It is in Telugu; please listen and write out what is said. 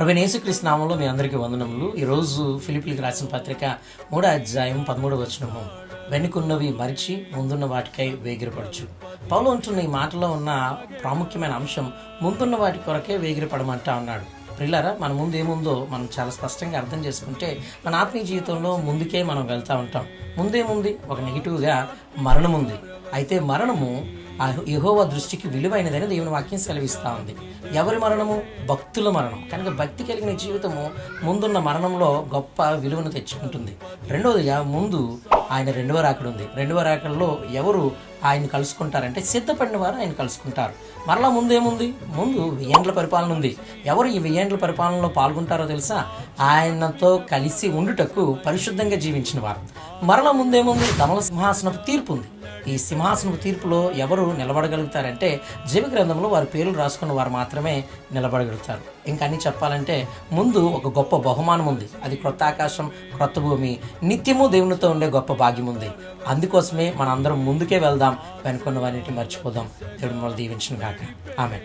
ప్రభు యేసుక్రీస్తు నామంలో మీ అందరికీ వందనములు. ఈరోజు ఫిలిపిలికి రాసిన పత్రిక మూడో అధ్యాయం పదమూడవ వచనము. వెనుకున్నవి మరిచి ముందున్న వాటికై వేగిరపడచ్చు పౌలు అంటున్న ఈ మాటలో ఉన్న ప్రాముఖ్యమైన అంశం ముందున్న వాటి కొరకే వేగిరపడమంటా ఉన్నాడు. ప్రిల్లరా మన ముందు ఏముందో మనం చాలా స్పష్టంగా అర్థం చేసుకుంటే మన ఆత్మీయ జీవితంలో ముందుకే మనం వెళ్తూ ఉంటాం. ముందేముంది ఒక నెగిటివ్గా మరణం ఉంది. అయితే మరణము ఆ యెహోవా దృష్టికి విలువైనదని దేవుని వాక్యం సెలవిస్తూ ఉంది. ఎవరి మరణము? భక్తుల మరణం. కనుక భక్తి కలిగిన జీవితము ముందున్న మరణంలో గొప్ప విలువను తెచ్చుకుంటుంది. రెండవదిగా ముందు ఆయన రెండవ రాకడు ఉంది. రెండవ రాకడలో ఎవరు ఆయన కలుసుకుంటారంటే సిద్ధపడిన వారు ఆయన కలుసుకుంటారు. మరలా ముందేముంది ముందు వెయ్యేండ్ల పరిపాలన ఉంది. ఎవరు ఈ వెయ్యేండ్ల పరిపాలనలో పాల్గొంటారో తెలుసా? ఆయనతో కలిసి ఉండుటకు పరిశుద్ధంగా జీవించిన వారు. మరలా ముందేముంది ధమల సింహాసనపు తీర్పు ఉంది. ఈ సింహాసనపు తీర్పులో ఎవరు నిలబడగలుగుతారంటే జీవ గ్రంథంలో వారి పేర్లు రాసుకున్న వారు మాత్రమే నిలబడగలుగుతారు. ఇంకా అన్ని చెప్పాలంటే ముందు ఒక గొప్ప బహుమానం ఉంది. అది క్రొత్త ఆకాశం క్రొత్త భూమి నిత్యము దేవునితో ఉండే గొప్ప భాగ్యం ఉంది. అందుకోసమే మనందరం ముందుకే వెళ్దాం. వెనుకున్న వారిని మర్చిపోదాం. దేవుడు మనం దీవించిన కాక ఆమె